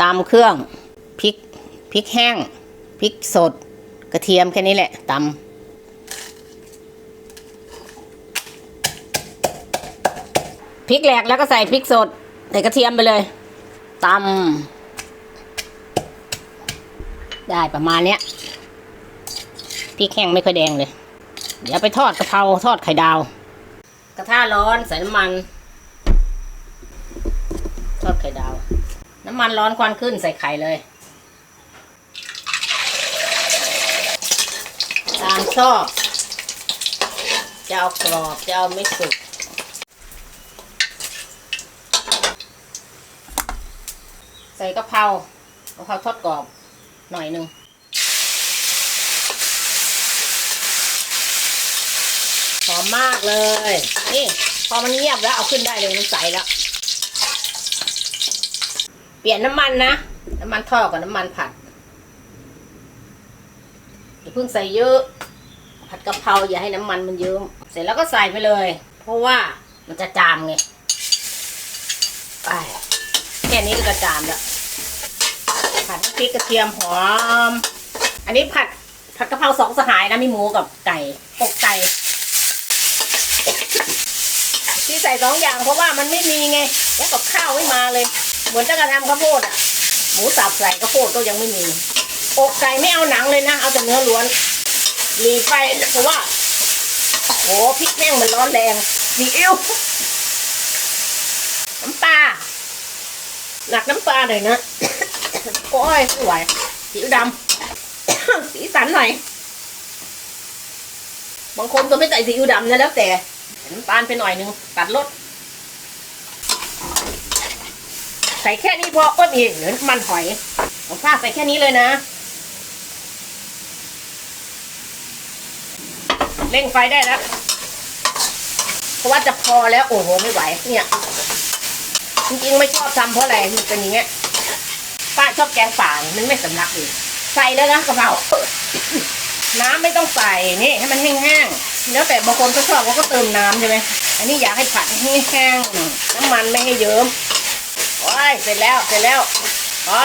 ตามเครื่องพริกพริกแห้งพริกสด กระเทียมแค่นี้แหละตำพริกแหลกแล้วก็ใส่พริกสดใส่กระเทียมไปเลยตำได้ประมาณเนี้ยพริกแห้งไม่ค่อยแดงเลย เดี๋ยวไปทอดกะเพราทอดไข่ดาว กระทะร้อนใส่น้ำมัน ทอดไข่ดาว น้ำมันร้อนควันขึ้นใส่ไข่เลย ตามชอบ จะเอากรอบ จะเอาไม่สุกใส่กะเพรากะเพราทอดกรอบหน่อยหนึ่งหอมมากเลย นี่ พอมันเงียบแล้วเอาขึ้นได้เลยมันใสแล้ว ปลี่ยนน้ำมันนะ น้ำมันทอดกับน้ำมันผัดอย่าเพิ่งใส่เยอะ ผัดกะเพราอย่าให้น้ำมันมันเยิ้มเสร็จแล้วก็ใส่ไปเลย เพราะว่ามันจะจามไงไปแค่นี้ก็จามแล้วผัดพริกกระเทียมหอม อันนี้ผัดผัดกะเพราสองสหายนะมีหมูกับไก่อกไก่ที่ใส่สองอย่างเพราะว่ามันไม่มีไง แล้วกับข้าวไม่มาเลย เหมือนจะกระทำข้าวโพดอะหมูสับใส่ข้าวโพดก็ยังไม่มีอกไก่ไม่เอาหนังเลยนะ เอาแต่เนื้อล้วนหลีไฟเพราะว่าโอ้พริกแม่งมันร้อนแรงซีอิ๊วน้ำปลาหนักน้ำปลาหน่อยนะโอ้ยไม่ไหวสีดำสีสันหน่อย บางคนก็ไม่ใส่ซีอิ๊วดำนะแล้วแต่น้ำตาลไปหน่อยนึงตัดรสใส่แค่นี้พออ้นอีกเดี๋ยวมันหอยผมฟาใส่แค่นี้เลยนะ เร่งไฟได้แล้ว เพราะว่าจะพอแล้วโอ้โหไม่ไหว เนี่ย จริงๆไม่ชอบทำเพราะอะไรมันเป็นอย่างเงี้ยป้าชอบแกงป่ามันไม่สำลักเลยใส่แล้วนะกระเพราน้ำไม่ต้องใส่นี่ให้มันแห้งๆแล้วแต่บางคนก็ชอบเขาก็เติมน้ำใช่ไหมอันนี้อยากให้ผัดให้แห้งๆน้ำมันไม่ให้เยิ้ม โอ้ยเสร็จแล้วเสร็จแล้วอ๋อ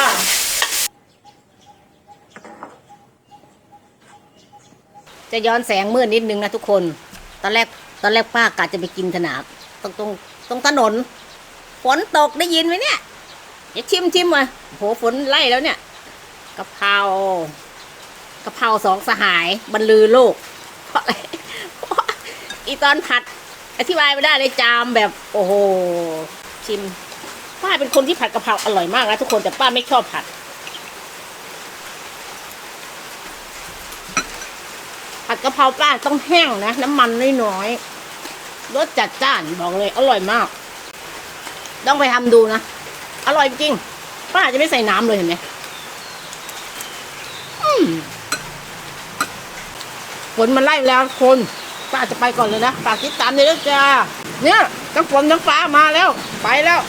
จะย้อนแสงมืดนิดนึงนะทุกคน ตอนแรกตอนแรกป้ากะจะไปกินขนาดตรงตรงตรงถนน ฝนตกได้ยินไหมเนี่ยเดี๋ยวชิมชิมมาโหฝนไล่แล้วเนี่ยกะเพรากะเพราสองสหายบรรลือโลก เพราะอะไรเพราะอีตอนผัด อธิบายไม่ได้เลยจามแบบ โอ้โห ชิม ป้าเป็นคนที่ผัดกะเพราอร่อยมากนะทุกคนแต่ป้าไม่ชอบผัด ผัดกะเพราป้าต้องแห้งนะ น้ำมันน้อยๆรสจัดจ้านบอกเลย อร่อยมาก ต้องไปทำดูนะ อร่อยจริง ป้าจะไม่ใส่น้ำเลยเห็นไหมอืมฝนมันไล่แล้วคนป้าจะไปก่อนเลยนะฝากติดตามเลยนะจ้าเนี่ยทั้งฝนทั้งฟ้ามาแล้ว ไปแล้ว